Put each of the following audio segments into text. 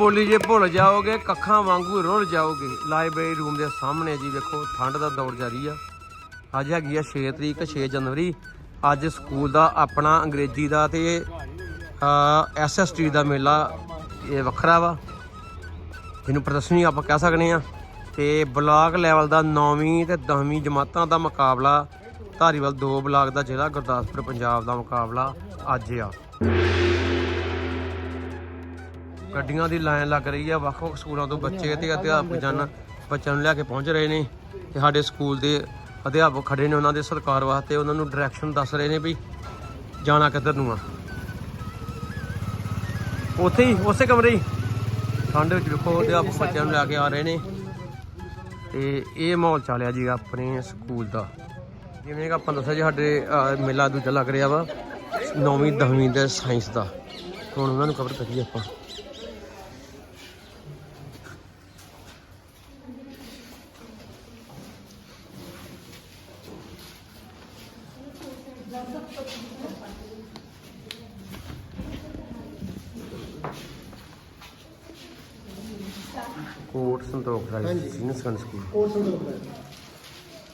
ਮਾਂ ਬੋਲੀ ਜੇ ਭੁੱਲ ਜਾਓਗੇ, ਕੱਖਾਂ ਵਾਂਗੂ ਰੁੱਲ ਜਾਓਗੇ। ਲਾਇਬ੍ਰੇਰੀ ਰੂਮ ਦੇ ਸਾਹਮਣੇ ਜੀ ਵੇਖੋ, ਠੰਡ ਦਾ ਦੌਰ ਜਾਰੀ ਆ। ਅੱਜ ਹੈਗੀ ਆ 6 ਤਰੀਕ 6 ਜਨਵਰੀ। ਅੱਜ ਸਕੂਲ ਦਾ ਆਪਣਾ ਅੰਗਰੇਜ਼ੀ ਦਾ ਤੇ ਐਸਐਸਟੀ ਦਾ ਮੇਲਾ ਇਹ ਵੱਖਰਾ ਵਾ। ਜਿਹਨੂੰ ਪ੍ਰਦਰਸ਼ਨੀ ਆਪਾਂ ਕਹਿ ਸਕਦੇ ਆ। ਤੇ ਬਲਾਕ ਲੈਵਲ ਦਾ 9ਵੀਂ ਤੇ 10ਵੀਂ ਜਮਾਤਾਂ ਦਾ ਮੁਕਾਬਲਾ ਧਾਰੀਵਾਲ ਦੋ ਬਲਾਕ ਦਾ ਜ਼ਿਲ੍ਹਾ ਗੁਰਦਾਸਪੁਰ, ਪੰਜਾਬ ਦਾ ਮੁਕਾਬਲਾ ਅੱਜ ਆ। ਗੱਡੀਆਂ ਦੀ ਲਾਈਨ ਲੱਗ ਰਹੀ ਆ, ਵੱਖ ਵੱਖ ਸਕੂਲਾਂ ਤੋਂ ਬੱਚੇ ਤੇ ਅਧਿਆਪਕ ਜਨ ਬੱਚਿਆਂ ਨੂੰ ਲਿਆ ਕੇ ਪਹੁੰਚ ਰਹੇ ਨੇ ਤੇ ਸਾਡੇ ਸਕੂਲ ਦੇ ਅਧਿਆਪਕ ਖੜੇ ਨੇ, ਉਹਨਾਂ ਦੇ ਸਰਕਾਰ ਵਾਸਤੇ ਉਹਨਾਂ ਨੂੰ ਡਾਇਰੈਕਸ਼ਨ ਦੱਸ ਰਹੇ ਨੇ ਵੀ ਜਾਣਾ ਕਿੱਧਰ ਨੂੰ ਆ। ਉੱਥੇ ਹੀ, ਉਸੇ ਕਮਰੇ ਹੀ। ਠੰਡ ਵਿੱਚ ਵੇਖੋ, ਅਧਿਆਪਕ ਬੱਚਿਆਂ ਨੂੰ ਲੈ ਕੇ ਆ ਰਹੇ ਨੇ। ਤੇ ਇਹ ਮਾਹੌਲ ਚੱਲਿਆ ਜੀ ਆਪਣੇ ਸਕੂਲ ਦਾ। ਜਿਵੇਂ ਕਿ ਆਪਾਂ ਦੱਸਿਆ ਜੀ, ਸਾਡੇ ਮੇਲਾ ਦੂਜਾ ਲੱਗ ਰਿਹਾ ਵਾ 9ਵੀਂ 10ਵੀਂ ਦੇ ਸਾਇੰਸ ਦਾ। ਹੁਣ ਉਹਨਾਂ ਨੂੰ ਕਵਰ ਕਰੀਏ ਆਪਾਂ। Santokh senior secondary school course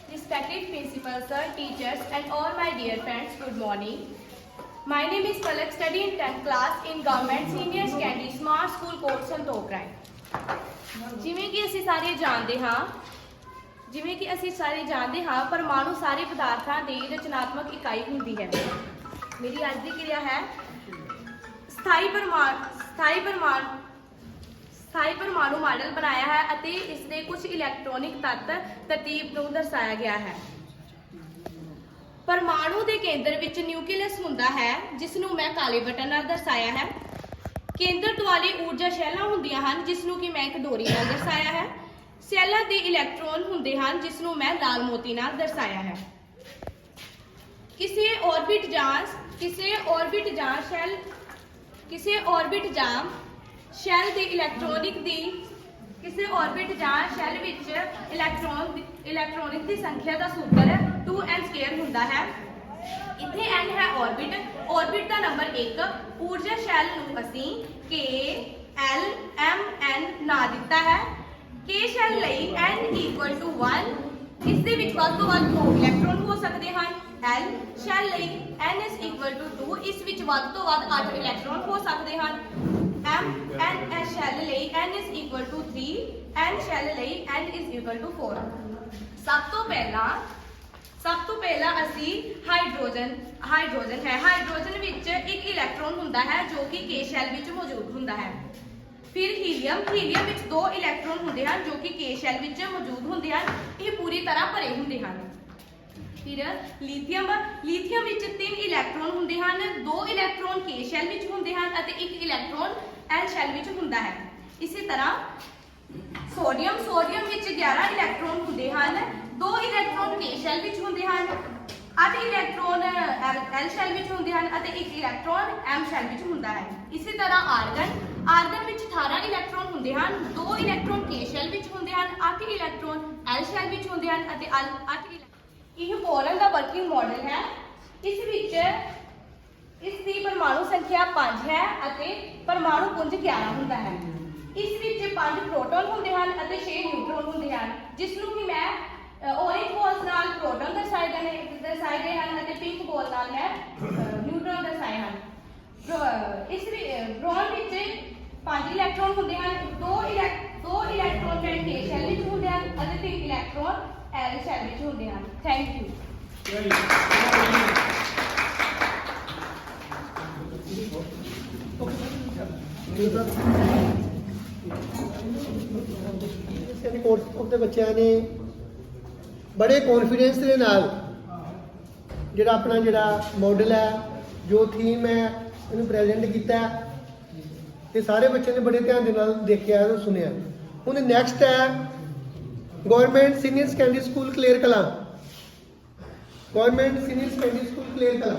Respected principal sir, teachers and all my dear friends, good morning. My name is Palak, study in 10th class in Government Senior Secondary Smart School Court Santok Rai. ਜਿਵੇਂ ਕਿ ਅਸੀਂ ਸਾਰੇ ਜਾਣਦੇ ਹਾਂ ਜਿਵੇਂ ਕਿ ਅਸੀਂ ਸਾਰੇ ਜਾਣਦੇ ਹਾਂ ਪਰਮਾਣੂ ਸਾਰੇ ਪਦਾਰਥਾਂ ਦੀ ਰਚਨਾਤਮਕ ਇਕਾਈ ਹੁੰਦੀ ਹੈ ਮੇਰੀ ਅੱਜ ਦੀ ਕਿਰਿਆ ਹੈ ਸਥਾਈ ਪਰਮਾਣੂ ਸਥਾਈ ਪਰਮਾਣੂ ਸਥਾਈ ਪਰਮਾਣੂ ਮਾਡਲ ਬਣਾਇਆ ਹੈ ਅਤੇ ਇਸ ਦੇ ਕੁਝ ਇਲੈਕਟ੍ਰੋਨਿਕ ਤੱਤ ਤਰਤੀਬ ਨੂੰ ਦਰਸਾਇਆ ਗਿਆ ਹੈ। ਪਰਮਾਣੂ ਦੇ ਕੇਂਦਰ ਵਿੱਚ ਨਿਊਕਲੀਅਸ ਹੁੰਦਾ ਹੈ ਜਿਸ ਨੂੰ ਮੈਂ ਕਾਲੇ ਬਟਨ ਨਾਲ ਦਰਸਾਇਆ ਹੈ। ਕੇਂਦਰ ਦੁਆਲੇ ਊਰਜਾ ਸ਼ੈਲਾਂ ਹੁੰਦੀਆਂ ਹਨ ਜਿਸ ਨੂੰ ਕਿ ਮੈਂ ਇੱਕ ਡੋਰੀ ਨਾਲ ਦਰਸਾਇਆ ਹੈ। ਸੈੱਲਾਂ ਦੇ ਇਲੈਕਟ੍ਰੋਨ ਹੁੰਦੇ ਹਨ ਜਿਸ ਨੂੰ ਮੈਂ ਲਾਲ ਮੋਤੀ ਨਾਲ ਦਰਸਾਇਆ ਹੈ। ਕਿਸੇ ਔਰਬਿਟ ਜਾਂ ਕਿਸੇ ਔਰਬਿਟ ਜਾਂ ਸ਼ੈਲ ਕਿਸੇ ਔਰਬਿਟ ਜਾਂ ਸ਼ੈਲ ਦੇ ਇਲੈਕਟ੍ਰੋਨਿਕ ਦੀ ਕਿਸੇ ਔਰਬਿਟ ਜਾਂ ਸ਼ੈਲ ਵਿੱਚ ਇਲੈਕਟ੍ਰੋਨ ਇਲੈਕਟ੍ਰੋਨਿਕ ਦੀ ਸੰਖਿਆ ਦਾ ਸੂਤਰ 2n ਸਕੁਅਰ ਹੁੰਦਾ ਹੈ। ਇੱਥੇ n ਹੈ ਔਰਬਿਟ ਔਰਬਿਟ ਦਾ ਨੰਬਰ 1 ਊਰਜਾ ਸ਼ੈਲ ਨੂੰ ਅਸੀਂ k, l, m, n ਨਾਂ ਦਿੱਤਾ ਹੈ। K ਸ਼ੈਲ ਲਈ n 1 ਇਸ ਦੇ ਵਿੱਚ ਵੱਧ ਤੋਂ ਵੱਧ ਦੋ ਇਲੈਕਟ੍ਰੋਨ ਹੋ ਸਕਦੇ ਹਨ। L ਸ਼ੈਲ ਲਈ n 2 ਇਸ ਵਿੱਚ ਵੱਧ ਤੋਂ ਵੱਧ 8 ਇਲੈਕਟ੍ਰੋਨ ਹੋ ਸਕਦੇ ਹਨ। M, n s ਸ਼ੈਲ ਲਈ n 3 n ਸ਼ੈਲ ਲਈ n 4 ਸਭ ਤੋਂ ਪਹਿਲਾਂ, ਸਭ ਤੋਂ ਪਹਿਲਾਂ ਅਸੀਂ ਹਾਈਡਰੋਜਨ ਹਾਈਡਰੋਜਨ ਹੈ। ਹਾਈਡਰੋਜਨ ਵਿੱਚ ਇੱਕ ਇਲੈਕਟ੍ਰੋਨ ਹੁੰਦਾ ਹੈ ਜੋ ਕਿ ਕੇ ਸ਼ੈਲ ਵਿੱਚ ਮੌਜੂਦ ਹੁੰਦਾ ਹੈ। ਫਿਰ ਹੀਲੀਅਮ ਹੀਲੀਅਮ ਵਿੱਚ ਦੋ ਇਲੈਕਟ੍ਰੋਨ ਹੁੰਦੇ ਹਨ ਜੋ ਕਿ ਕੇ ਸ਼ੈਲ ਵਿੱਚ ਮੌਜੂਦ ਹੁੰਦੇ ਹਨ। ਇਹ ਪੂਰੀ ਤਰ੍ਹਾਂ ਭਰੇ ਹੁੰਦੇ ਹਨ। ਫਿਰ ਲੀਥੀਅਮ ਲੀਥੀਅਮ ਵਿੱਚ ਤਿੰਨ ਇਲੈਕਟ੍ਰੋਨ ਹੁੰਦੇ ਹਨ। ਦੋ ਇਲੈਕਟ੍ਰੋਨ ਕੇ ਸ਼ੈਲ ਵਿੱਚ ਹੁੰਦੇ ਹਨ ਅਤੇ ਇੱਕ ਇਲੈਕਟ੍ਰੋਨ ਐਲ ਸ਼ੈਲ ਵਿੱਚ ਹੁੰਦਾ ਹੈ। ਇਸੇ ਤਰ੍ਹਾਂ ਸੋਡੀਅਮ ਸੋਡੀਅਮ ਵਿੱਚ 11 ਇਲੈਕਟ੍ਰੋਨ ਹੁੰਦੇ ਹਨ, ਦੋ ਇਲੈਕਟ੍ਰੋਨ ਕੇ ਸ਼ੈਲ ਵਿੱਚ ਹੁੰਦੇ ਹਨ 8 ਇਲੈਕਟ੍ਰੋਨ ਐਲ ਸ਼ੈਲ ਵਿੱਚ ਹੁੰਦੇ ਹਨ ਅਤੇ ਇੱਕ ਇਲੈਕਟ੍ਰੋਨ ਐਮ ਸ਼ੈਲ ਵਿੱਚ ਹੁੰਦਾ ਹੈ। ਇਸੇ ਤਰ੍ਹਾਂ ਆਰਗਨ ਆਰਗਨ ਵਿੱਚ 18 ਇਲੈਕਟ੍ਰੋਨ ਹੁੰਦੇ ਹਨ, ਦੋ ਇਲੈਕਟ੍ਰੋਨ ਕੇ ਸ਼ੈਲ ਵਿੱਚ ਹੁੰਦੇ ਹਨ 8 ਇਲੈਕਟ੍ਰੋਨ ਐਲ ਸ਼ੈਲ ਵਿੱਚ ਹੁੰਦੇ ਹਨ ਅਤੇ 8 ਇਹ ਬੋਰਨ ਦਾ ਵਰਕਿੰਗ ਮਾਡਲ ਹੈ। ਇਸ ਵਿੱਚ ਇਸ ਦੀ ਪਰਮਾਣੂ ਸੰਖਿਆ 5 ਹੈ ਅਤੇ ਪਰਮਾਣੂ ਪੁੰਜ 11 ਹੁੰਦਾ ਹੈ। ਇਸ ਵਿੱਚ 5 ਪ੍ਰੋਟੋਨ ਹੁੰਦੇ ਹਨ ਅਤੇ 6 ਨਿਊਟਰੋਨ ਹੁੰਦੇ ਹਨ ਜਿਸ ਨੂੰ ਕਿ ਮੈਂ ਔਰੇਂਜ ਬੋਲਸ ਨਾਲ ਪ੍ਰੋਟੋਨ ਦਰਸਾਏ ਗਏ ਨੇ, ਦਰਸਾਏ ਗਏ ਹਨ ਅਤੇ ਪਿੰਕ ਬੋਲ ਨਾਲ ਮੈਂ ਨਿਊਟਰੋਨ ਦਰਸਾਏ ਹਨ। ਇਸ ਬ੍ਰੋਨ ਵਿੱਚ 5 ਇਲੈਕਟ੍ਰੋਨ ਹੁੰਦੇ ਹਨ, ਦੋ ਇਲੈਕ ਦੋ ਇਲੈਕਟ੍ਰੋਨ ਜਿਹੜੇ ਕੇ ਸ਼ੈਲ ਵਿੱਚ ਹੁੰਦੇ ਹਨ ਅਤੇ 3 ਇਲੈਕਟ੍ਰੋਨ ਐਲ ਸ਼ੈਲ ਵਿੱਚ ਹੁੰਦੇ ਹਨ। ਥੈਂਕ ਯੂ ਸਾਡੇ ਕੋਰਸ ਦੇ ਬੱਚਿਆਂ ਨੇ ਬੜੇ ਕੌਨਫੀਡੈਂਸ ਦੇ ਨਾਲ ਜਿਹੜਾ ਆਪਣਾ ਜਿਹੜਾ ਮਾਡਲ ਹੈ, ਜੋ ਥੀਮ ਹੈ ਉਹਨੂੰ ਪ੍ਰੈਜ਼ੈਂਟ ਕੀਤਾ ਹੈ। ਤੇ ਸਾਰੇ ਬੱਚਿਆਂ ਨੇ ਬੜੇ ਧਿਆਨ ਦੇ ਨਾਲ ਦੇਖਿਆ ਤੇ ਸੁਣਿਆ। ਹੁਣ ਨੈਕਸਟ ਹੈ government senior secondary school Kaler Kalan. Government senior secondary school Kaler Kalan.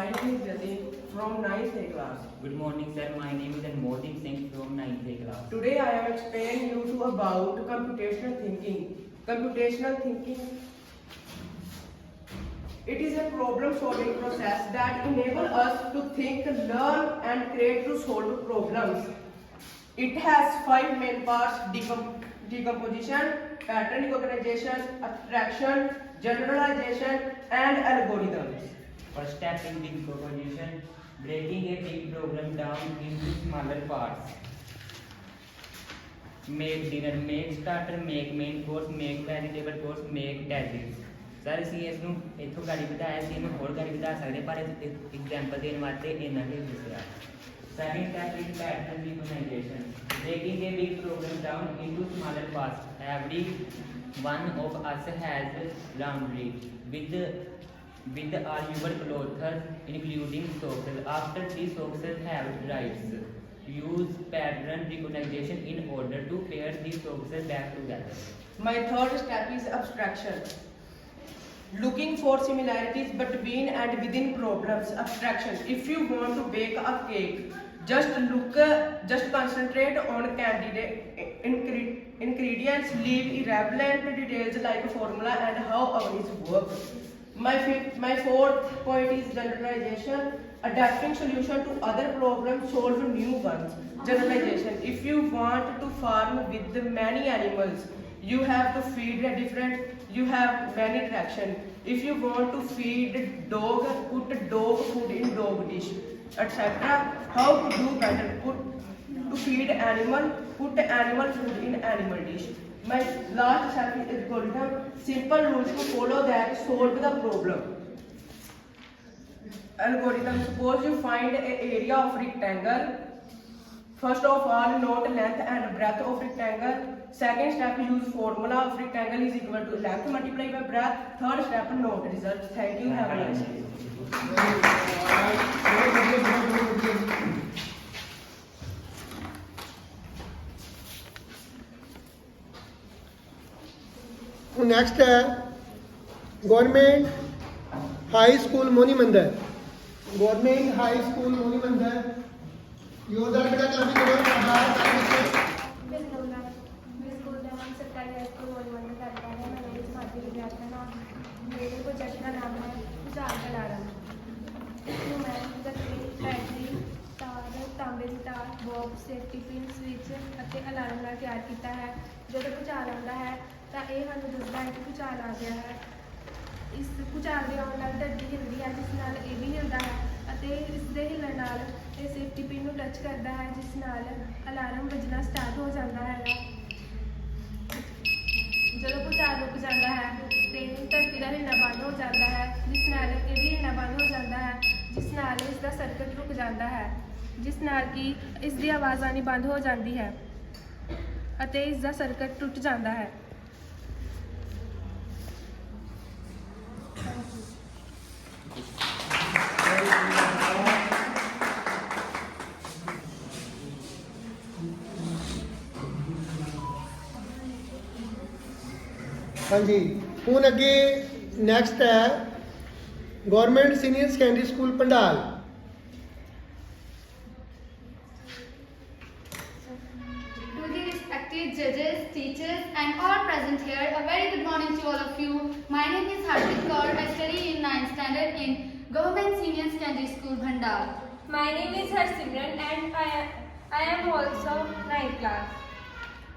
My name is Jatin from 9th A class. Good morning, sir. My name is Anmodip Singh from 9th A class. Today I am explaining you to about computational thinking. Computational thinking It is a problem solving process that enables us to think, learn, and create to solve problems. It has five main parts decom- decomposition, pattern recognition, abstraction, generalization, and algorithms. First step in decomposition, breaking a big problem down into smaller parts. Make dinner, make starter, make main course, make vegetable course, make desserts. Sir ਅਸੀਂ ਇਸ ਨੂੰ ਇੱਥੋਂ ਗਾੜੀ ਵਧਾਇਆ ਸੀ ਇਹਨੂੰ ਹੋਰ ਗਾੜੀ ਵਧਾ ਸਕਦੇ ਪਰ ਐਗਜ਼ਾਮਪਲ ਦੇਣ ਵਾਸਤੇ ਇਹਨਾਂ ਨੇ ਦੱਸਿਆ Second step is pattern recognition. Breaking a big problem down into smaller parts. Every one of us has laundry with with all your clothes, including socks. After these socks have rights. Use pattern recognition in order to pair these socks back together. My third step is abstraction. Looking for similarities between and within problems. Abstraction. If you want to bake a cake, just look, uh, just concentrate on candidate ingredients. Leave irrelevant details like formula and how ovens work. My fifth, my fourth point is generalization. Adapting solution to other problems, solve new ones. Generalization. If you want to farm with many animals, you have to feed a different. You have many direction. If you want to feed dog, put dog food in dog dish, etc. How to do better? Put to feed animal, put animal food in animal dish. My last step is algorithm. Simple rules to follow that solve the problem. Algorithm. Suppose you find a area of rectangle. First of all, note length and breadth of rectangle. Second step, use formula of rectangle is equal to length multiplied by breadth. Third step, note results. Thank you. Have a nice day. ਬਹੁਤ ਵਧੀਆ ਬਹੁਤ ਬਹੁਤ ਵਧੀਆ ਹੁਣ next ਹੈ government high school Moni ਮੰਦਰ government high school Moni ਮੰਦਰ ਯੋਧਾ ਬੇਟਾ ਕਾਫੀ ਕਰੋ ਆभार ਕਰਦੇ ਬਿਸਮਿਲ੍ਲਾ ਮੈਂ ਸਕੂਲ ਦਾ ਨਾਮ ਸਰਕਾਰੀ ਹਾਈ ਸਕੂਲ ਮੋਲਵੰਦ ਕਰਦਾ ਹੈ ਮੈਂ ਮੇਰੇ ਸਮਾਜੀ ਵਿਦਿਆਰਥੀ ਦਾ ਨਾਮ ਮੇਰੇ ਪ੍ਰੋਜੈਕਟ ਦਾ ਨਾਮ ਹੈ ਭੁਚਾਲ ਅਲਾਰਮ ਨੂੰ ਮੈਂ ਗੱਤੇ ਬੈਟਰੀ ਤਾਰ ਤਾਂਬੇ ਦੀ ਤਾਰ ਬਾਕਸ ਸੇਫਟੀ ਪਿਨ ਸਵਿਚ ਅਤੇ ਅਲਾਰਮ ਨਾਲ ਤਿਆਰ ਕੀਤਾ ਹੈ ਜਦੋਂ ਭੁਚਾਲ ਆਉਂਦਾ ਹੈ ਤਾਂ ਇਹ ਸਾਨੂੰ ਦੱਸਦਾ ਹੈ ਕਿ ਭੁਚਾਲ ਆ ਗਿਆ ਹੈ। ਇਸ ਭੁਚਾਲ ਦੇ ਆਉਣ ਨਾਲ ਧਰਤੀ ਹਿਲਦੀ ਹੈ, ਜਿਸ ਨਾਲ ਇਹ ਵੀ ਹਿਲਦਾ ਹੈ ਅਤੇ ਇਸ ਦੇ ਹਿੱਲਣ ਨਾਲ ਇਹ ਸੇਫਟੀ ਪਿਨ ਨੂੰ ਟੱਚ ਕਰਦਾ ਹੈ, ਜਿਸ ਨਾਲ ਅਲਾਰਮ ਵੱਜਣਾ ਸਟਾਰਟ ਹੋ ਜਾਂਦਾ ਹੈ। ਜਦੋਂ ਭੁਚਾਲ ਰੁਕ ਜਾਂਦਾ ਹੈ, ਤੇ ਧਰਤੀ ਦਾ ਹਿੱਲਣਾ ਬੰਦ ਹੋ ਜਾਂਦਾ ਹੈ, ਜਿਸ ਨਾਲ ਇਹ ਵੀ ਹਿੱਲਣਾ ਬੰਦ ਹੋ ਜਾਂਦਾ ਹੈ, ਜਿਸ ਨਾਲ ਇਸ ਦਾ ਸਰਕਟ ਰੁਕ ਜਾਂਦਾ ਹੈ, ਜਿਸ ਨਾਲ ਕਿ ਇਸ ਦੀ ਆਵਾਜ਼ ਆਣੀ ਬੰਦ ਹੋ ਜਾਂਦੀ ਹੈ ਅਤੇ ਇਸ ਦਾ ਸਰਕਟ ਟੁੱਟ ਜਾਂਦਾ ਹੈ। ਹਾਂਜੀ। ਹੁਣ ਅੱਗੇ ਨੈਕਸਟ ਹੈ government senior secondary school Pandal To the respected judges, teachers, and all present here, a very good morning to all of you. My name is Harpreet Kaur. I study in 9th standard in Government Senior Secondary School, Bhandar. My name is Harsimran and I am, I am also 9th class.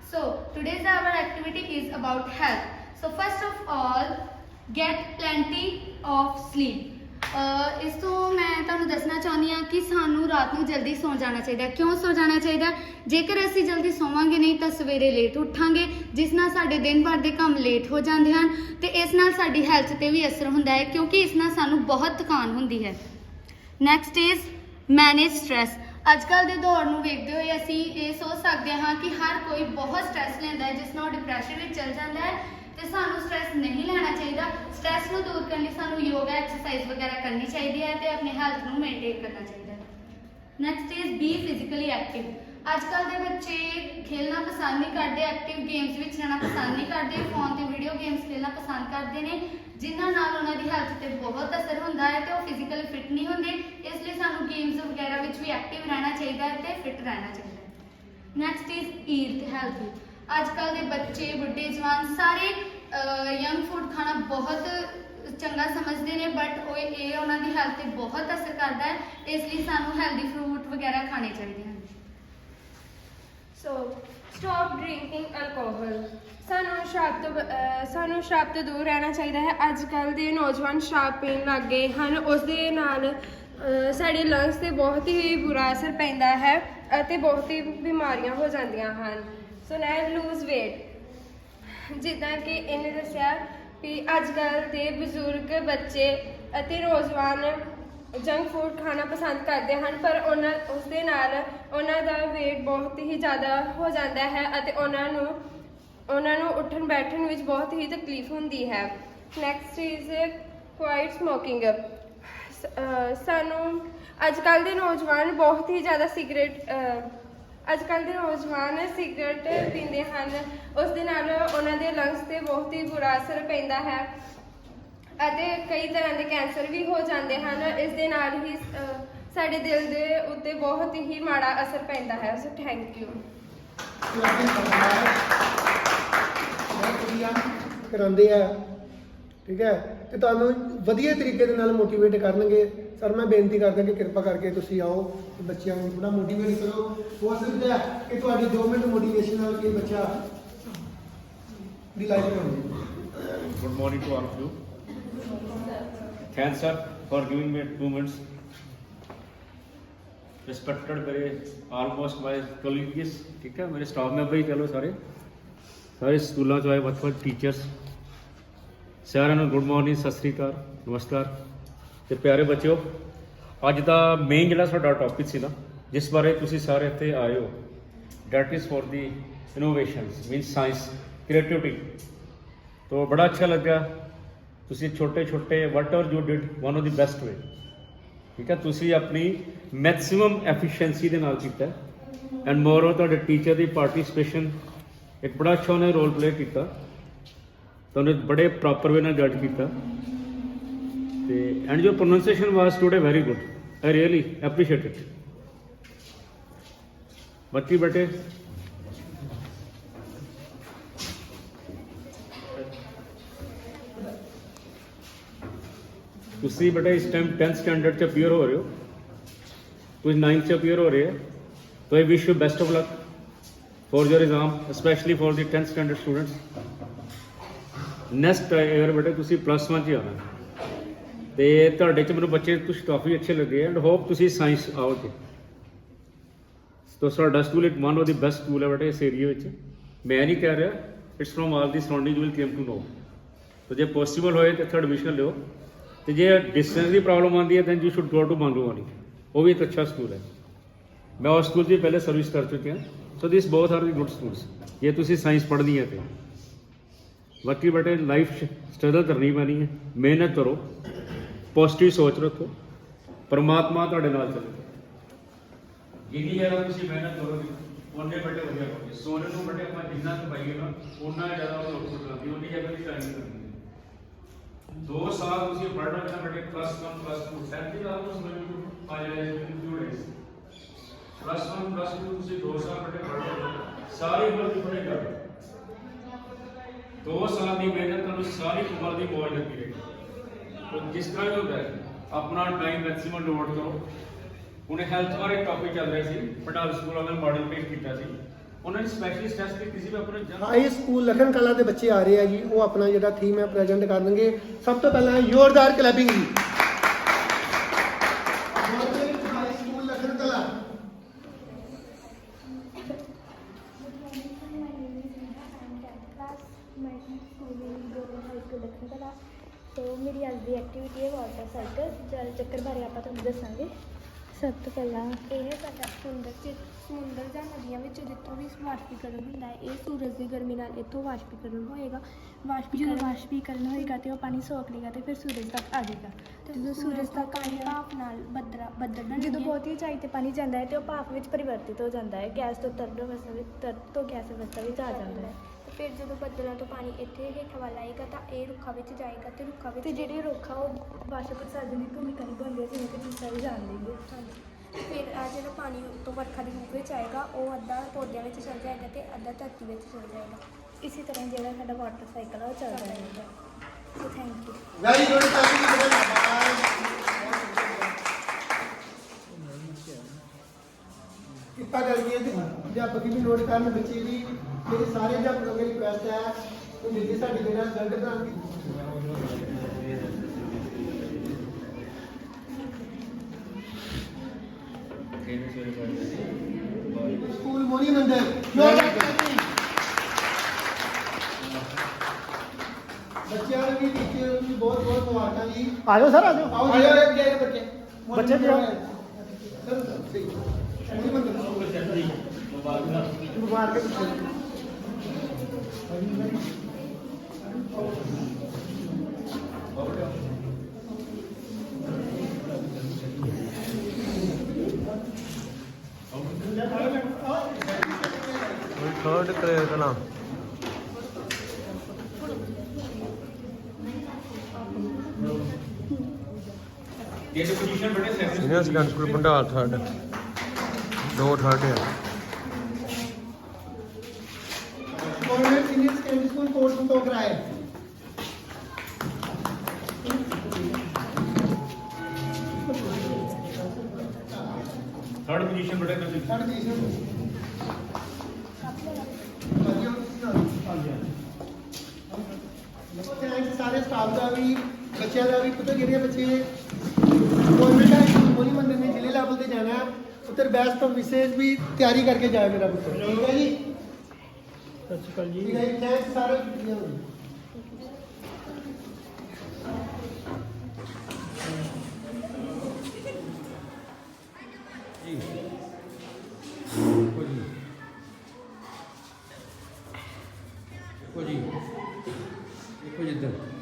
So, today's our activity is about health. So, first of all, get plenty of sleep. Uh, ਇਸ ਤੋਂ ਮੈਂ ਤੁਹਾਨੂੰ ਦੱਸਣਾ ਚਾਹੁੰਦੀ ਹਾਂ ਕਿ ਸਾਨੂੰ ਰਾਤ ਨੂੰ ਜਲਦੀ ਸੌਂ ਜਾਣਾ ਚਾਹੀਦਾ ਕਿਉਂ ਸੌਂ ਜਾਣਾ ਚਾਹੀਦਾ ਜੇਕਰ ਅਸੀਂ ਜਲਦੀ ਸੌਵਾਂਗੇ ਨਹੀਂ ਤਾਂ ਸਵੇਰੇ ਲੇਟ ਉੱਠਾਂਗੇ ਜਿਸ ਨਾਲ ਸਾਡੇ ਦਿਨ ਭਰ ਦੇ ਕੰਮ ਲੇਟ ਹੋ ਜਾਂਦੇ ਹਨ ਤੇ ਇਸ ਨਾਲ ਸਾਡੀ ਹੈਲਥ ਤੇ ਵੀ ਅਸਰ ਹੁੰਦਾ ਹੈ ਕਿਉਂਕਿ ਇਸ ਨਾਲ ਸਾਨੂੰ ਬਹੁਤ ਥਕਾਨ ਹੁੰਦੀ ਹੈ ਨੈਕਸਟ ਇਜ਼ ਮੈਨੇਜ ਸਟ्रेस ਅੱਜ ਕੱਲ ਦੇ ਦੌਰ ਨੂੰ ਵੇਖਦੇ ਹੋਏ ਅਸੀਂ ਇਹ ਸੋਚ ਸਕਦੇ ਹਾਂ ਕਿ ਹਰ ਕੋਈ ਬਹੁਤ ਸਟ੍ਰੈਸ ਲੈਂਦਾ ਹੈ, ਜਿਸ ਨਾਲ ਉਹ ਡਿਪਰੈਸ਼ਨ ਵਿੱਚ ਚਲ ਜਾਂਦਾ ਹੈ ਤੇ ਸਾਨੂੰ ਸਟ੍ਰੈਸ ਨਹੀਂ ਲੈਣਾ ਚਾਹੀਦਾ। ਸਟ੍ਰੈਸ ਨੂੰ ਦੂਰ ਕਰਨ ਲਈ ਸਾਨੂੰ ਯੋਗਾ ਐਕਸਰਸਾਈਜ਼ ਵਗੈਰਾ ਕਰਨੀ ਚਾਹੀਦੀ ਹੈ ਤੇ ਆਪਣੀ ਹੈਲਥ ਨੂੰ ਮੇਨਟੇਨ ਕਰਨਾ ਚਾਹੀਦਾ ਹੈ। Next is be physically active ਅੱਜ ਕੱਲ ਦੇ ਬੱਚੇ ਖੇਲਣਾ ਪਸੰਦ ਨਹੀਂ ਕਰਦੇ ਐਕਟਿਵ ਗੇਮਸ ਵਿੱਚ ਰਹਿਣਾ ਪਸੰਦ ਨਹੀਂ ਕਰਦੇ ਫੋਨ ਤੇ ਵੀਡੀਓ ਗੇਮਸ ਖੇਲਣਾ ਪਸੰਦ ਕਰਦੇ ਨੇ, ਜਿਨ੍ਹਾਂ ਨਾਲ ਉਹਨਾਂ ਦੀ ਹੈਲਥ ਤੇ ਬਹੁਤ ਅਸਰ ਹੁੰਦਾ ਹੈ ਤੇ ਉਹ ਫਿਜ਼ੀਕਲ ਫਿਟ ਨਹੀਂ ਹੁੰਦੇ, ਇਸ ਲਈ ਸਾਨੂੰ ਗੇਮਸ ਵਗੈਰਾ ਵਿੱਚ ਵੀ ਐਕਟਿਵ ਰਹਿਣਾ ਚਾਹੀਦਾ ਹੈ ਤੇ ਫਿਟ ਰਹਿਣਾ ਚਾਹੀਦਾ ਹੈ। ਨੈਕਸਟ ਇਜ਼ ਈਟ ਹੈਲਥੀ ਅੱਜ ਕੱਲ ਦੇ ਬੱਚੇ ਬੁੱਢੇ ਜਵਾਨ ਸਾਰੇ ਯੰਗ ਫੂਡ ਖਾਣਾ ਬਹੁਤ ਚੰਗਾ ਸਮਝਦੇ ਨੇ ਬਟ ਉਹ ਇਹ ਉਹਨਾਂ ਦੀ ਹੈਲਥ ਤੇ ਬਹੁਤ ਅਸਰ ਕਰਦਾ ਹੈ, ਇਸ ਲਈ ਸਾਨੂੰ ਹੈਲਦੀ ਫਰੂਟ ਵਗੈਰਾ ਖਾਣੇ ਚਾਹੀਦੇ ਹਨ। ਸੋ ਸਟਾਪ ਡਰਿੰਕਿੰਗ ਅਲਕੋਹਲ ਸਾਨੂੰ ਸ਼ਰਾਬ ਤੋਂ ਸਾਨੂੰ ਸ਼ਰਾਬ ਤੋਂ ਦੂਰ ਰਹਿਣਾ ਚਾਹੀਦਾ ਹੈ। ਅੱਜ ਕੱਲ ਦੇ ਨੌਜਵਾਨ ਸ਼ਰਾਬ ਪੀਣ ਲੱਗ ਗਏ ਹਨ। ਉਸ ਦੇ ਨਾਲ ਸਾਡੇ ਲੰਗਸ ਤੇ ਬਹੁਤ ਹੀ ਬੁਰਾ ਅਸਰ ਪੈਂਦਾ ਹੈ ਅਤੇ ਬਹੁਤ ਹੀ ਬਿਮਾਰੀਆਂ ਹੋ ਜਾਂਦੀਆਂ ਹਨ। ਸੋ ਨਾ ਲੂਜ਼ weight. ਜਿੱਦਾਂ ਕਿ ਇਹਨੇ ਦੱਸਿਆ ਵੀ ਅੱਜ ਕੱਲ ਦੇ ਬਜ਼ੁਰਗ ਬੱਚੇ ਅਤੇ ਨੌਜਵਾਨ ਜੰਕ ਫੂਡ ਖਾਣਾ ਪਸੰਦ ਕਰਦੇ ਹਨ, ਪਰ ਉਹਨਾਂ ਉਸ ਦੇ ਨਾਲ ਉਹਨਾਂ ਦਾ weight ਬਹੁਤ ਹੀ ਜ਼ਿਆਦਾ ਹੋ ਜਾਂਦਾ ਹੈ ਅਤੇ ਉਹਨਾਂ ਨੂੰ ਉਹਨਾਂ ਨੂੰ ਉੱਠਣ ਬੈਠਣ ਵਿੱਚ ਬਹੁਤ ਹੀ ਤਕਲੀਫ ਹੁੰਦੀ ਹੈ। ਨੈਕਸਟ ਇਜ਼ ਕੁਆਇਟ ਸਮੋਕਿੰਗ ਸਾਨੂੰ ਅੱਜ ਕੱਲ ਦੇ ਨੌਜਵਾਨ ਬਹੁਤ ਹੀ ਜ਼ਿਆਦਾ ਸਿਗਰਟ ਅੱਜ ਕੱਲ ਦੇ ਨੌਜਵਾਨ ਸਿਗਰਟ ਪੀਂਦੇ ਹਨ। ਉਸ ਦੇ ਨਾਲ ਉਹਨਾਂ ਦੇ ਲੰਗਸ ਤੇ ਬਹੁਤ ਹੀ ਬੁਰਾ ਅਸਰ ਪੈਂਦਾ ਹੈ। ਅਤੇ ਕਈ ਤਰ੍ਹਾਂ ਦੇ ਕੈਂਸਰ ਵੀ ਹੋ ਜਾਂਦੇ ਹਨ। ਇਸ ਦੇ ਨਾਲ ਹੀ ਸਾਡੇ ਦਿਲ ਦੇ ਉੱਤੇ ਬਹੁਤ ਹੀ ਮਾੜਾ ਅਸਰ ਪੈਂਦਾ ਹੈ। ਸੋ ਥੈਂਕ ਯੂ ਕਰਾਉਂਦੇ ਆ। ਠੀਕ ਹੈ। ਤੇ ਤੁਹਾਨੂੰ ਵਧੀਆ ਤਰੀਕੇ ਦੇ ਨਾਲ ਮੋਟੀਵੇਟ ਕਰਨਗੇ। ਸਰ ਮੈਂ ਬੇਨਤੀ ਕਰਦਾ ਕਿ ਕਿਰਪਾ ਕਰਕੇ ਤੁਸੀਂ ਆਓ ਤੇ ਬੱਚਿਆਂ ਨੂੰ ਥੋੜਾ ਮੋਟੀਵੇਟ ਕਰੋ। ਹੋ ਸਕਦਾ ਹੈ ਕਿ ਤੁਹਾਡੀ 2 ਮਿੰਟ ਮੋਟੀਵੇਸ਼ਨ ਨਾਲ ਕੋਈ ਬੱਚਾ ਦੀ ਲਾਈਫ ਬਣ ਜਾਏ Good morning to all of you. Thanks, sir, for giving me two minutes. Respected ਮੇਰੇ ਆਲਮੋਸਟ ਮਾਈ colleagues, ਠੀਕ ਹੈ ਮੇਰੇ ਸਟਾਫ ਮੈਂਬਰ ਹੀ ਚਲੋ ਸਾਰੇ ਸਾਰੇ ਸਕੂਲਾਂ ਚੋਂ ਆਏ ਵੱਖ-ਵੱਖ ਟੀਚਰਸ ਸਾਰਿਆਂ ਨੂੰ ਗੁੱਡ ਮਾਰਨਿੰਗ ਸਤਿ ਸ੍ਰੀ ਅਕਾਲ ਨਮਸਕਾਰ ਤੇ ਪਿਆਰੇ ਬੱਚਿਓ ਅੱਜ ਦਾ ਮੇਨ ਜਿਹੜਾ ਸਾਡਾ ਟੌਪਿਕ ਸੀ ਨਾ ਜਿਸ ਬਾਰੇ ਤੁਸੀਂ ਸਾਰੇ ਇੱਥੇ ਆਏ ਹੋ that is for the innovations means science creativity ਤੋਂ ਬੜਾ ਅੱਛਾ ਲੱਗਾ ਤੁਸੀਂ ਛੋਟੇ ਛੋਟੇ what are you did one of the best way ਠੀਕ ਹੈ, ਤੁਸੀਂ ਆਪਣੀ ਮੈਕਸਿਮਮ ਐਫੀਸ਼ੀਐਂਸੀ ਦੇ ਨਾਲ ਕੀਤਾ ਐਂਡ ਮੋਰ ਉਹ ਤੁਹਾਡੇ ਟੀਚਰ ਦੀ ਪਾਰਟਿਸਿਪੇਸ਼ਨ ਇੱਕ ਬੜਾ ਅੱਛਾ ਉਹਨੇ ਰੋਲ ਪਲੇ ਕੀਤਾ। ਤੁਹਾਨੂੰ ਬੜੇ ਪ੍ਰੋਪਰ ਵੇ ਨਾਲ ਜੱਜ ਕੀਤਾ। ਤੇ and your pronunciation was today very good I really appreciate it ਬੱਚੀ ਬੇਟੇ ਤੁਸੀਂ ਬੇਟਾ ਇਸ ਟਾਈਮ 10th ਸਟੈਂਡਰਡ ਚ ਅਪੀਅਰ ਹੋ ਰਹੇ ਹੋ। ਤੁਸੀਂ 9th ਚ ਅਪੀਅਰ ਹੋ ਰਹੇ ਹੋ। So I wish you best of luck for your exam specially for the 10th standard students next year ਬੇਟੇ ਤੁਸੀਂ ਪਲੱਸ 1 ਚ ਆਉਣਾ। ਤੇ ਤੁਹਾਡੇ ਚ ਮੈਨੂੰ ਬੱਚੇ ਕੁਝ ਕਾਫੀ ਅੱਛੇ ਲੱਗੇ ਐਂਡ ਹੋਪ ਤੁਸੀਂ ਸਾਇੰਸ ਆਓਗੇ। ਸੋ ਸਾਡਾ ਸਕੂਲ ਇੱਕ one of the best school ਹੈ ਬੇਟੇ ਇਸ ਏਰੀਆ ਵਿੱਚ। ਮੈਂ ਨਹੀਂ ਕਹਿ ਰਿਹਾ it's from all the surrounding you will came to know so ਜੇ ਪੋਸੀਬਲ ਹੋਏ ਤੇ ਥਰਡ ਐਡਮਿਸ਼ਨ ਲਿਓ। ਤੇ ਜੇ ਡਿਸਟੈਂਸ ਦੀ ਪ੍ਰੋਬਲਮ ਆਉਂਦੀ ਹੈ then you should go to Mangalwani ਉਹ ਵੀ ਇੱਕ ਅੱਛਾ ਸਕੂਲ ਹੈ। ਮੈਂ ਉਸ ਸਕੂਲ ਦੀ ਪਹਿਲੇ ਸਰਵਿਸ ਕਰ ਚੁੱਕਿਆ। So this both are the good schools ਜੇ ਤੁਸੀਂ ਸਾਇੰਸ ਪੜ੍ਹਨੀ ਹੈ ਤੇ। ਬਾਕੀ ਬਟੇ ਲਾਈਫ ਸਟਰਗਲ ਕਰਨੀ ਪੈਣੀ ਹੈ। ਮਿਹਨਤ ਕਰੋ। ਪੋਜ਼ਿਟਿਵ ਸੋਚ ਰੱਖੋ। ਪਰਮਾਤਮਾ ਤੁਹਾਡੇ ਨਾਲ ਚੱਲੇਗਾ ਜਿੰਨੀ ਜ਼ਿਆਦਾ ਤੁਸੀਂ ਮਿਹਨਤ ਕਰੋਗੇ, ਉਹਨੇ ਬੇਟੇ ਵਧੀਆ ਹੋਣਗੇ ਸੋਨੇ ਨੂੰ ਬੇਟੇ ਆਪਾਂ ਜਿੰਨਾ ਕਮਾਈਏ ਨਾ ਉਹਨਾਂ ਜ਼ਿਆਦਾ ਉਹ ਆਊਟਪੁੱਟ ਆਉਂਦੀ ਉਹਨੀ ਜ਼ਿਆਦਾ ਦੀ ਟਾਈਮ ਕਰਨੀ ਦੋ ਸਾਲ ਤੁਸੀਂ ਪੜ੍ਹਨਾ ਚਾਹ ਬੇਟੇ ਪਲੱਸ 1 ਪਲੱਸ 2 ਸੈਂਤੀ ਆਲਮੋਸਟ ਮੈਨੂੰ ਆ ਜਾਏ ਸਟੂਡੈਂਟਸ ਪਲੱਸ 1 ਪਲੱਸ 2 ਤੁਸੀਂ ਦੋ ਸਾਲ ਬੇਟੇ ਪੜ੍ਹਦੇ ਸਾਰੀ ਉਮਰ ਦੀ ਪੜ੍ਹਾਈ ਕਰਦੇ ਦੋ ਸਾਲ ਦੀ ਮਿਹਨਤ ਤੁਹਾਨੂੰ ਸਾਰੀ ਉਮਰ ਦੀ ਮੌਜ ਲੱਗੀ ਰਹੇਗੀ ਉਹ ਜਿਸ ਤਰ੍ਹਾਂ ਵੀ ਹੁੰਦਾ ਹੈ ਆਪਣਾ ਟਾਈਮ ਮੈਕਸਿਮਮ ਡਿਵੋਟ ਕਰੋ ਉਹਨੇ ਹੈਲਥ ਬਾਰੇ ਟੌਪਿਕ ਚੱਲ ਰਿਹਾ ਸੀ ਪਟਾਲ ਸਕੂਲ ਵਾਲਿਆਂ ਨੇ ਮਾਡਲ ਪੇਸ਼ ਕੀਤਾ ਸੀ ਉਹਨਾਂ ਨੇ ਸਪੈਸ਼ਲੀ ਸਟ੍ਰੈਸ ਕੀਤੀ ਸੀ ਵੀ ਆਪਣੇ ਜਨ- ਹਾਈ ਸਕੂਲ ਲਖਨ ਕਲਾ ਦੇ ਬੱਚੇ ਆ ਰਹੇ ਆ ਜੀ ਉਹ ਆਪਣਾ ਜਿਹੜਾ ਥੀਮ ਹੈ ਪ੍ਰੈਜ਼ੈਂਟ ਕਰਨਗੇ ਸਭ ਤੋਂ ਪਹਿਲਾਂ ਜ਼ੋਰਦਾਰ ਕਲੈਪਿੰਗ ਜੀ। ਹਾਈ ਸਕੂਲ ਲਖਨ ਕਲਾ। ਸੋ ਮੇਰੀ ਅੱਜ ਦੀ ਐਕਟੀਵਿਟੀ ਹੈ ਵਾਟਰ ਸਾਈਕਲ ਜਲ ਚੱਕਰ ਬਾਰੇ ਆਪਾਂ ਤੁਹਾਨੂੰ ਦੱਸਾਂਗੇ। ਸਭ ਤੋਂ ਪਹਿਲਾਂ ਇਹ ਸਾਡਾ ਸਮੁੰਦਰ ਚ ਸਮੁੰਦਰ ਜਾਂ ਨਦੀਆਂ ਵਿੱਚ ਜਿੱਥੋਂ ਵੀ ਵਾਸ਼ਪੀਕਰਨ ਹੁੰਦਾ ਹੈ ਇਹ ਸੂਰਜ ਦੀ ਗਰਮੀ ਨਾਲ ਇੱਥੋਂ ਵਾਸ਼ਪੀਕਰਨ ਹੋਏਗਾ। ਵਾਸ਼ਪੀਕਰਨ ਵਾਸ਼ਪੀਕਰਨ ਹੋਏਗਾ ਤੇ ਉਹ ਪਾਣੀ ਸੋਖ ਲੇਗਾ ਤੇ ਫਿਰ ਸੂਰਜ ਤੱਕ ਆ ਜਾਏਗਾ। ਤੇ ਜਦੋਂ ਸੂਰਜ ਤੱਕ ਪਾਣੀ ਭਾਪ ਨਾਲ ਬੱਦਰਾ ਬੱਦਲ ਬਣ ਜਦੋਂ ਬਹੁਤੀ ਉਚਾਈ ਤੇ ਪਾਣੀ ਜਾਂਦਾ ਹੈ ਤੇ ਉਹ ਭਾਪ ਵਿੱਚ ਪਰਿਵਰਤਿਤ ਹੋ ਜਾਂਦਾ ਹੈ ਗੈਸ ਤੋਂ ਤਰਲ ਅਵਸਥਾ ਵਿੱਚ ਤਰਲ ਤੋਂ ਗੈਸ ਅਵਸਥਾ ਵਿੱਚ ਆ ਜਾਂਦਾ ਹੈ। ਫਿਰ ਜਦੋਂ ਬੱਦਲਾਂ ਤੋਂ ਪਾਣੀ ਇੱਥੇ ਹੇਠਾਂ ਵੱਲ ਆਏਗਾ ਤਾਂ ਇਹ ਰੁੱਖਾਂ ਵਿੱਚ ਜਾਏਗਾ ਤੇ ਰੁੱਖਾਂ ਵਿੱਚ ਤੇ ਜਿਹੜੇ ਰੁੱਖ ਆ ਉਹ ਵਾਸ਼ਪ ਪ੍ਰਸਾਦਨ ਦੀ ਭੂਮਿਕਾ ਨਿਭਾਉਂਦੇ ਆ ਜਿਵੇਂ ਕਿ ਤੁਸੀਂ ਸਾਰੇ ਜਾਣਦੇ ਹੀ ਫਿਰ ਆ ਜਿਹੜਾ ਪਾਣੀ ਉੱਤੋਂ ਵਰਖਾ ਦੇ ਰੂਪ ਵਿੱਚ ਆਏਗਾ ਉਹ ਅੱਧਾ ਪੌਦਿਆਂ ਵਿੱਚ ਚਲ ਜਾਏਗਾ ਤੇ ਅੱਧਾ ਧਰਤੀ ਵਿੱਚ ਚਲ ਜਾਏਗਾ। ਇਸੇ ਤਰ੍ਹਾਂ ਜਿਹੜਾ ਸਾਡਾ ਵਾਟਰ ਸਾਈਕਲ ਆ ਉਹ ਚੱਲਦਾ ਰਹੇਗਾ so thank you very good ਕਾਫੀ ਜੀ ਬੜਾ ਧੰਨਵਾਦ ਕਿਰਪਾ ਕਰਕੇ ਤੇ ਅਧਿਆਪਕ ਵੀ ਨੋਟ ਕਰਨ ਬੱਚੇ ਵੀ ਮੇਰੇ ਸਾਰੇ ਅਧਿਆਪਕਾਂ ਦੀ ਰਿਕੁਐਸਟ ਹੈ ਕਿ ਜਿਹੜੀ ਸਾਡੀ ਜਿਹੜਾ ਰਿਜ਼ਲਟ ਬਣਾਉਣ ਦੀ ਸਕੂਲ ਮੋਨੀ ਮੰਦਰ ਬੱਚਿਆਂ ਨੂੰ ਵੀ ਟੀਚਰ ਨੂੰ ਵੀ ਬਹੁਤ ਬਹੁਤ ਮੁਬਾਰਕਾਂ ਜੀ। ਆਜੋ ਸਰ ਆਜੋ। ਆਓ ਜੀ ਆਓ ਜੀ ਆਓ ਬੱਚੇ। ਬੱਚੇ ਵੀ ਆਓ। ਸਰ ਸਹੀ ਮੋਨੀ ਮੰਦਰ ਮਾਰ ਕੇ ਪਿੱਛੇ। ਥਰਡ ਕਰੇ ਕਲਾ ਸੀਨੀਅਰ ਸਕੂਲ ਭੰਡਾਰ ਥਰਡ ਦੋ ਥਰਡ ਆ ਪਿੰਡ ਸਕੂਲ ਕੋਟਪੁਰ ਤੋਂ ਕਰਾਇਆ ਥਰਡ ਪੋਜੀਸ਼ਨ ਬੜੇ ਤੁਸੀਂ। ਸਾਡੀ ਪੋਜੀਸ਼ਨ ਵਧੀਆ ਹਾਂਜੀ ਸਾਰੇ ਸਟਾਫ ਦਾ ਵੀ ਬੱਚਿਆਂ ਦਾ ਵੀ ਪੁੱਤਰ ਜਿਹੜੇ ਬੱਚੇ ਗਵਰਨਮੈਂਟ ਹਾਈ ਸਕੂਲ ਮੋਲੀ ਮੰਦਰ ਨੇ ਜ਼ਿਲ੍ਹੇ ਲੈਵਲ ਤੇ ਜਾਣਾ ਉੱਤਰ ਬੈਸਟ ਤੋਂ ਵਿਸ਼ੇਸ਼ ਵੀ ਤਿਆਰੀ ਕਰਕੇ ਜਾਏ ਮੇਰਾ ਪੁੱਤਰ ਠੀਕ ਹੈ ਜੀ? ਸਤਿ ਸ਼੍ਰੀ ਅਕਾਲ ਜੀ। ਹੈ ਜੀ ਥੈਂਕ ਸਾਰੇ ਸ਼ੁਕਰੀਆ ਜੀ ਦੇਖੋ ਜੀ। ਦੇਖੋ ਜੀ ਦੇਖੋ ਜੀ ਇੱਧਰ।